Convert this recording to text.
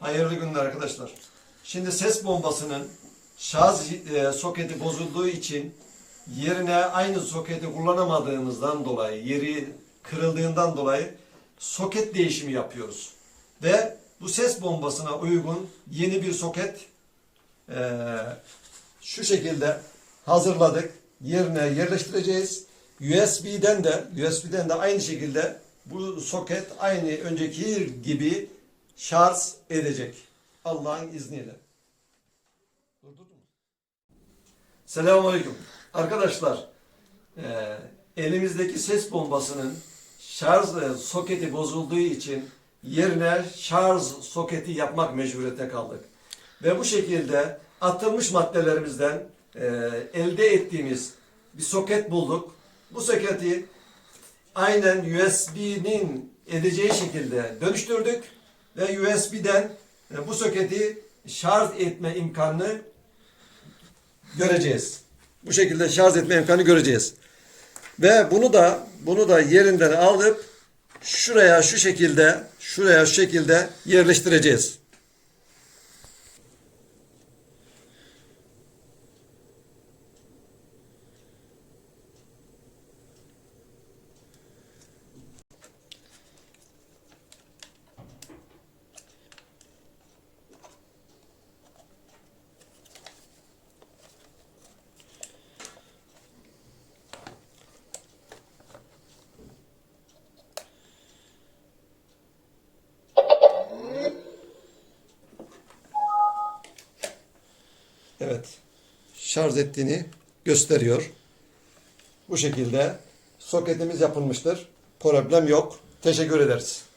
Hayırlı günler arkadaşlar. Şimdi ses bombasının şarj e, soketi bozulduğu için yerine aynı soketi kullanamadığımızdan dolayı, yeri kırıldığından dolayı soket değişimi yapıyoruz. Ve bu ses bombasına uygun yeni bir soket e, şu şekilde hazırladık. Yerine yerleştireceğiz. USB'den de USB'den de aynı şekilde bu soket aynı önceki gibi şarj edecek. Allah'ın izniyle. Durdurdun mu? Selamünaleyküm. Arkadaşlar, e, elimizdeki ses bombasının şarj e, soketi bozulduğu için yerine şarj soketi yapmak mecburiyetine kaldık. Ve bu şekilde atılmış maddelerimizden e, elde ettiğimiz bir soket bulduk. Bu soketi aynen USB'nin edeceği şekilde dönüştürdük ve USB'den e, bu soketi şarj etme imkanını göreceğiz. Bu şekilde şarj etme imkanı göreceğiz. Ve bunu da bunu da yerinden alıp şuraya şu şekilde şuraya şu şekilde yerleştireceğiz. Evet. Şarj ettiğini gösteriyor. Bu şekilde soketimiz yapılmıştır. Problem yok. Teşekkür ederiz.